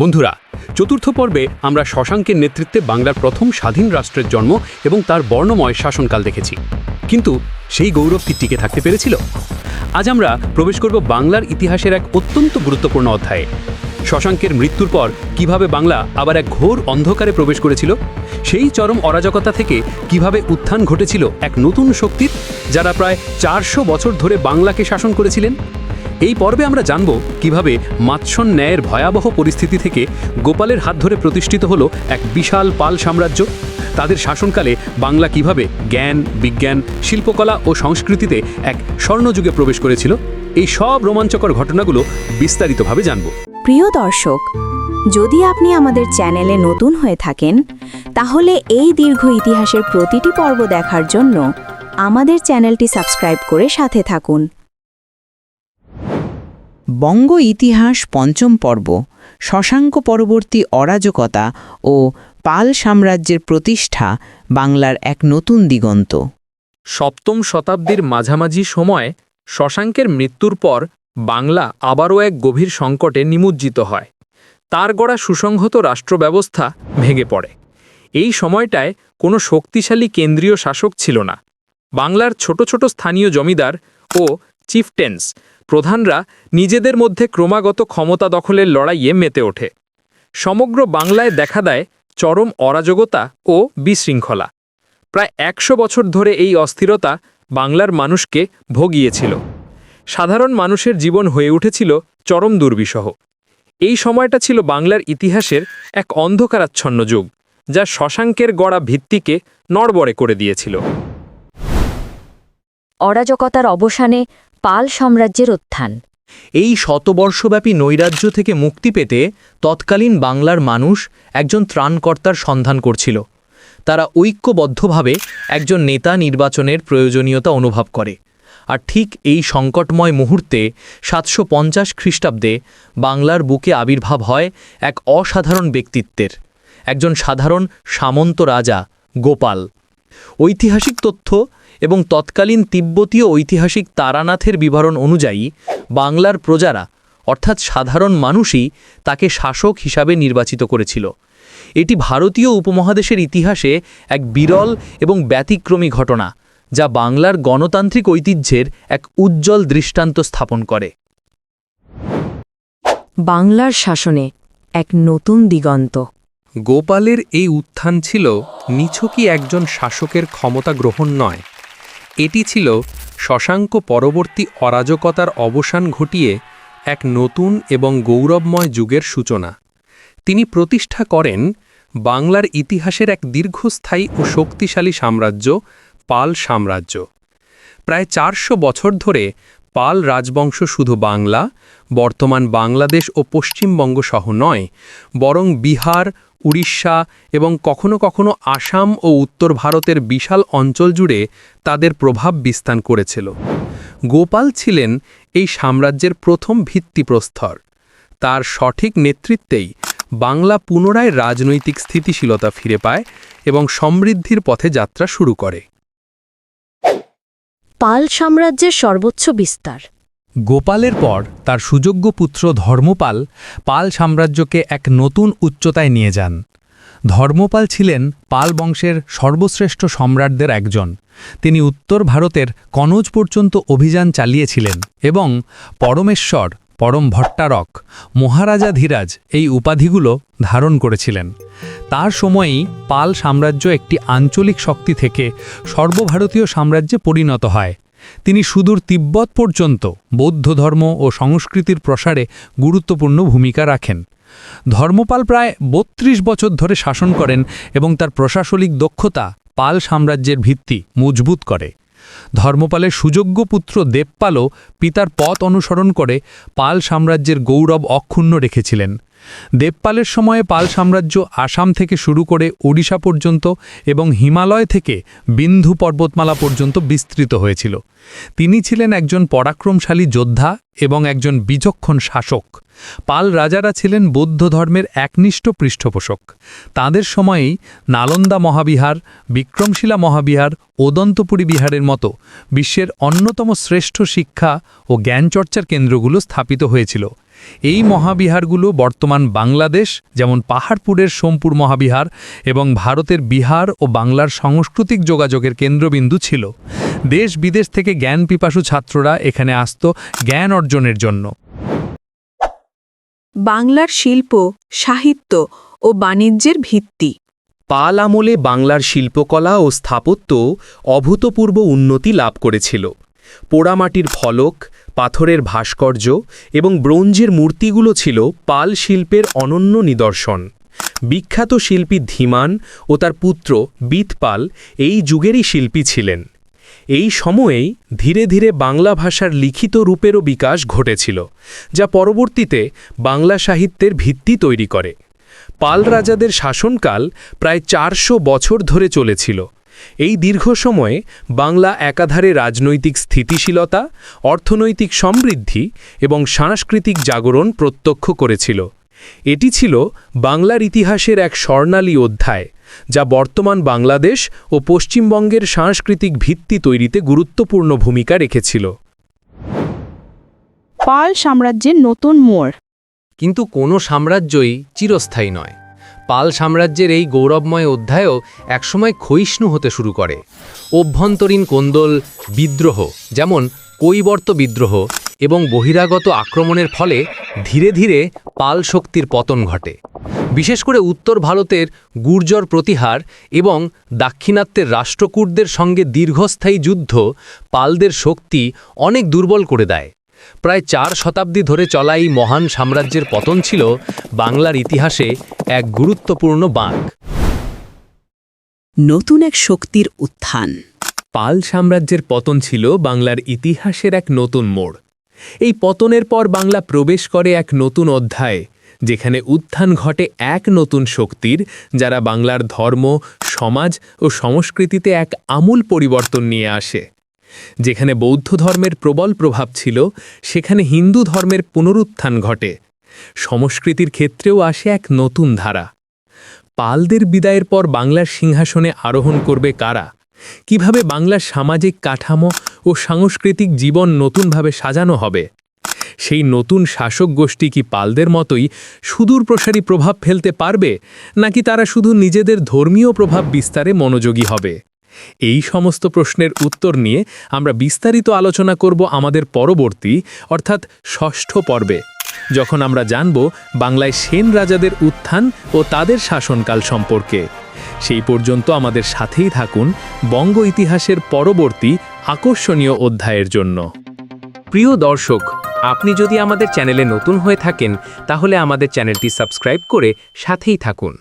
বন্ধুরা, চতুর্থ পর্বে আমরা শশাঙ্কের নেতৃত্বে বাংলার প্রথম স্বাধীন রাষ্ট্রের জন্ম এবং তার বর্ণময় শাসনকাল দেখেছি। কিন্তু সেই গৌরবটি টিকে থাকতে পেরেছিল? আজ আমরা প্রবেশ করব বাংলার ইতিহাসের এক অত্যন্ত গুরুত্বপূর্ণ অধ্যায়ে। শশাঙ্কের মৃত্যুর পর কীভাবে বাংলা আবার এক ঘোর অন্ধকারে প্রবেশ করেছিল? সেই চরম অরাজকতা থেকে কীভাবে উত্থান ঘটেছিল এক নতুন শক্তির, যারা প্রায় চারশো বছর ধরে বাংলাকে শাসন করেছিলেন? এই পর্বে আমরা জানব কীভাবে মাৎসন ন্যায়ের ভয়াবহ পরিস্থিতি থেকে গোপালের হাত ধরে প্রতিষ্ঠিত হলো এক বিশাল পাল সাম্রাজ্য। তাদের শাসনকালে বাংলা কীভাবে জ্ঞান, বিজ্ঞান, শিল্পকলা ও সংস্কৃতিতে এক স্বর্ণযুগে প্রবেশ করেছিল, এই সব রোমাঞ্চকর ঘটনাগুলো বিস্তারিতভাবে জানব। প্রিয় দর্শক, যদি আপনি আমাদের চ্যানেলে নতুন হয়ে থাকেন, তাহলে এই দীর্ঘ ইতিহাসের প্রতিটি পর্ব দেখার জন্য আমাদের চ্যানেলটি সাবস্ক্রাইব করে সাথে থাকুন। বঙ্গ ইতিহাস পঞ্চম পর্ব, শশাঙ্ক পরবর্তী অরাজকতা ও পাল সাম্রাজ্যের প্রতিষ্ঠা বাংলার এক নতুন দিগন্ত। সপ্তম শতাব্দীর মাঝামাঝি সময়ে শশাঙ্কের মৃত্যুর পর বাংলা আবারও এক গভীর সংকটে নিমজ্জিত হয়। তার গড়া সুসংহত রাষ্ট্রব্যবস্থা ভেঙে পড়ে। এই সময়টায় কোনো শক্তিশালী কেন্দ্রীয় শাসক ছিল না। বাংলার ছোট ছোট স্থানীয় জমিদার ও চিফটেন্স প্রধানরা নিজেদের মধ্যে ক্রমাগত ক্ষমতা দখলের লড়াইয়ে মেতে ওঠে। সমগ্র বাংলায় দেখা দেয় চরম অরাজকতা ও বিশৃঙ্খলা। প্রায় একশো বছর ধরে এই অস্থিরতা বাংলার মানুষকে ভোগিয়েছিল। সাধারণ মানুষের জীবন হয়ে উঠেছিল চরম দুর্বিষহ। এই সময়টা ছিল বাংলার ইতিহাসের এক অন্ধকারাচ্ছন্ন যুগ, যা শশাঙ্কের গড়া ভিত্তিকে নড়বড়ে করে দিয়েছিল। অরাজকতার অবসানে পাল সাম্রাজ্যের উত্থান। এই শতবর্ষব্যাপী নৈরাজ্য থেকে মুক্তি পেতে তৎকালীন বাংলার মানুষ একজন ত্রাণকর্তার সন্ধান করছিল। তারা ঐক্যবদ্ধভাবে একজন নেতা নির্বাচনের প্রয়োজনীয়তা অনুভব করে। আর ঠিক এই সংকটময় মুহূর্তে সাতশো পঞ্চাশ খ্রিস্টাব্দে বাংলার বুকে আবির্ভাব হয় এক অসাধারণ ব্যক্তিত্বের, একজন সাধারণ সামন্ত রাজা গোপাল। ঐতিহাসিক তথ্য এবং তৎকালীন তিব্বতীয় ঐতিহাসিক তারানাথের বিবরণ অনুযায়ী বাংলার প্রজারা অর্থাৎ সাধারণ মানুষই তাকে শাসক হিসাবে নির্বাচিত করেছিল। এটি ভারতীয় উপমহাদেশের ইতিহাসে এক বিরল এবং ব্যতিক্রমী ঘটনা যা বাংলার গণতান্ত্রিক ঐতিহ্যের এক উজ্জ্বল দৃষ্টান্ত স্থাপন করে। বাংলার শাসনে এক নতুন দিগন্ত। গোপালের এই উত্থান ছিল নিছকই একজন শাসকের ক্ষমতা গ্রহণ নয় এটি ছিল শশাঙ্ক পরবর্তী অরাজকতার অবসান ঘটিয়ে এক নতুন এবং গৌরবময় যুগের সূচনা। তিনি প্রতিষ্ঠা করেন বাংলার ইতিহাসের এক দীর্ঘস্থায়ী ও শক্তিশালী সাম্রাজ্য, পাল সাম্রাজ্য। প্রায় চারশো বছর ধরে পাল রাজবংশ শুধু বাংলা, বর্তমান বাংলাদেশ ও পশ্চিমবঙ্গ সহ নয়, বরং বিহার, উড়িষ্যা এবং কখনো কখনো আসাম ও উত্তর ভারতের বিশাল অঞ্চল জুড়ে তাদের প্রভাব বিস্তার করেছিল। গোপাল ছিলেন এই সাম্রাজ্যের প্রথম ভিত্তিপ্রস্তর। তার সঠিক নেতৃত্বেই বাংলা পুনরায় রাজনৈতিক স্থিতিশীলতা ফিরে পায় এবং সমৃদ্ধির পথে যাত্রা শুরু করে। পাল সাম্রাজ্যের সর্বোচ্চ বিস্তার। গোপালের পর তার সুযোগ্য পুত্র ধর্মপাল পাল সাম্রাজ্যকে এক নতুন উচ্চতায় নিয়ে যান। ধর্মপাল ছিলেন পাল বংশের সর্বশ্রেষ্ঠ সম্রাটদের একজন। তিনি উত্তর ভারতের কনজ পর্যন্ত অভিযান চালিয়েছিলেন এবং পরমেশ্বর পরম ভট্টারক, মহারাজা ধীরাজ এই উপাধিগুলো ধারণ করেছিলেন। তার সময়েই পাল সাম্রাজ্য একটি আঞ্চলিক শক্তি থেকে সর্বভারতীয় সাম্রাজ্যে পরিণত হয়। তিনি সুদূর তিব্বত পর্যন্ত বৌদ্ধ ধর্ম ও সংস্কৃতির প্রসারে গুরুত্বপূর্ণ ভূমিকা রাখেন। ধর্মপাল প্রায় বত্রিশ বছর ধরে শাসন করেন এবং তার প্রশাসনিক দক্ষতা পাল সাম্রাজ্যের ভিত্তি মজবুত করে। ধর্মপালের সুযোগ্য পুত্র দেবপালও পিতার পথ অনুসরণ করে পাল সাম্রাজ্যের গৌরব অক্ষুণ্ণ রেখেছিলেন। দেবপালের সময়ে পাল সাম্রাজ্য আসাম থেকে শুরু করে ওড়িশা পর্যন্ত এবং হিমালয় থেকে বিন্ধু পর্বতমালা পর্যন্ত বিস্তৃত হয়েছিল। তিনি ছিলেন একজন পরাক্রমশালী যোদ্ধা এবং একজন বিচক্ষণ শাসক। পাল রাজারা ছিলেন বৌদ্ধ ধর্মের একনিষ্ঠ পৃষ্ঠপোষক। তাদের সময়েই নালন্দা মহাবিহার, বিক্রমশিলা মহাবিহার, ওদন্তপুরী বিহারের মতো বিশ্বের অন্যতম শ্রেষ্ঠ শিক্ষা ও জ্ঞানচর্চার কেন্দ্রগুলো স্থাপিত হয়েছিল। এই মহাবিহারগুলো বর্তমান বাংলাদেশ যেমন পাহাড়পুরের সোমপুর মহাবিহার এবং ভারতের বিহার ও বাংলার সাংস্কৃতিক যোগাযোগের কেন্দ্রবিন্দু ছিল। দেশ বিদেশ থেকে জ্ঞান পিপাসু ছাত্ররা এখানে আসত জ্ঞান অর্জনের জন্য। বাংলার শিল্প সাহিত্য ও বাণিজ্যের ভিত্তি। পাল আমলে বাংলার শিল্পকলা ও স্থাপত্য অভূতপূর্ব উন্নতি লাভ করেছিল। পোড়ামাটির ফলক পাথরের ভাস্কর্য এবং ব্রোঞ্জের মূর্তিগুলো ছিল পাল শিল্পের অনন্য নিদর্শন। বিখ্যাত শিল্পী ধীমান ও তার পুত্র বিতপাল এই যুগেরই শিল্পী ছিলেন। এই সময়েই ধীরে ধীরে বাংলা ভাষার লিখিত রূপেরও বিকাশ ঘটেছিল, যা পরবর্তীতে বাংলা সাহিত্যের ভিত্তি তৈরি করে। পাল রাজাদের শাসনকাল প্রায় চারশো বছর ধরে চলেছিল এই দীর্ঘ সময়ে বাংলা একাধারে রাজনৈতিক স্থিতিশীলতা অর্থনৈতিক সমৃদ্ধি এবং সাংস্কৃতিক জাগরণ প্রত্যক্ষ করেছিল। এটি ছিল বাংলার ইতিহাসের এক স্বর্ণালী অধ্যায় যা বর্তমান বাংলাদেশ ও পশ্চিমবঙ্গের সাংস্কৃতিক ভিত্তি তৈরিতে গুরুত্বপূর্ণ ভূমিকা রেখেছিল। পাল সাম্রাজ্যের নতুন মোড়। কিন্তু কোনো সাম্রাজ্যই চিরস্থায়ী নয়। পাল সাম্রাজ্যের এই গৌরবময় অধ্যায়ও একসময় ক্ষয়িষ্ণু হতে শুরু করে। অভ্যন্তরীণ কোন্দল বিদ্রোহ, যেমন কৈবর্ত বিদ্রোহ এবং বহিরাগত আক্রমণের ফলে ধীরে ধীরে পাল শক্তির পতন ঘটে। বিশেষ করে উত্তর ভারতের গুর্জর প্রতিহার এবং দাক্ষিণাত্যের রাষ্ট্রকূটদের সঙ্গে দীর্ঘস্থায়ী যুদ্ধ পালদের শক্তি অনেক দুর্বল করে দেয়। প্রায় চার শতাব্দী ধরে চলা এই মহান সাম্রাজ্যের পতন ছিল বাংলার ইতিহাসে এক গুরুত্বপূর্ণ বাঁক। নতুন এক শক্তির উত্থান। পাল সাম্রাজ্যের পতন ছিল বাংলার ইতিহাসের এক নতুন মোড়। এই পতনের পর বাংলা প্রবেশ করে এক নতুন অধ্যায় যেখানে উত্থান ঘটে এক নতুন শক্তির যারা বাংলার ধর্ম সমাজ ও সংস্কৃতিতে এক আমূল পরিবর্তন নিয়ে আসে। যেখানে বৌদ্ধ ধর্মের প্রবল প্রভাব ছিল, সেখানে হিন্দু ধর্মের পুনরুত্থান ঘটে। সংস্কৃতির ক্ষেত্রেও আসে এক নতুন ধারা। পালদের বিদায়ের পর বাংলার সিংহাসনে আরোহণ করবে কারা? কীভাবে বাংলার সামাজিক কাঠামো ও সাংস্কৃতিক জীবন নতুনভাবে সাজানো হবে? সেই নতুন শাসক গোষ্ঠী কি পালদের মতোই সুদূর প্রসারী প্রভাব ফেলতে পারবে, নাকি তারা শুধু নিজেদের ধর্মীয় প্রভাব বিস্তারে মনোযোগী হবে? এই সমস্ত প্রশ্নের উত্তর নিয়ে আমরা বিস্তারিত আলোচনা করব আমাদের পরবর্তী, অর্থাৎ ষষ্ঠ পর্বে, যখন আমরা জানব বাংলায় সেন রাজাদের উত্থান ও তাদের শাসনকাল সম্পর্কে। সেই পর্যন্ত আমাদের সাথেই থাকুন বঙ্গ ইতিহাসের পরবর্তী আকর্ষণীয় অধ্যায়ের জন্য। প্রিয় দর্শক, আপনি যদি আমাদের চ্যানেলে নতুন হয়ে থাকেন, তাহলে আমাদের চ্যানেলটি সাবস্ক্রাইব করে সাথেই থাকুন।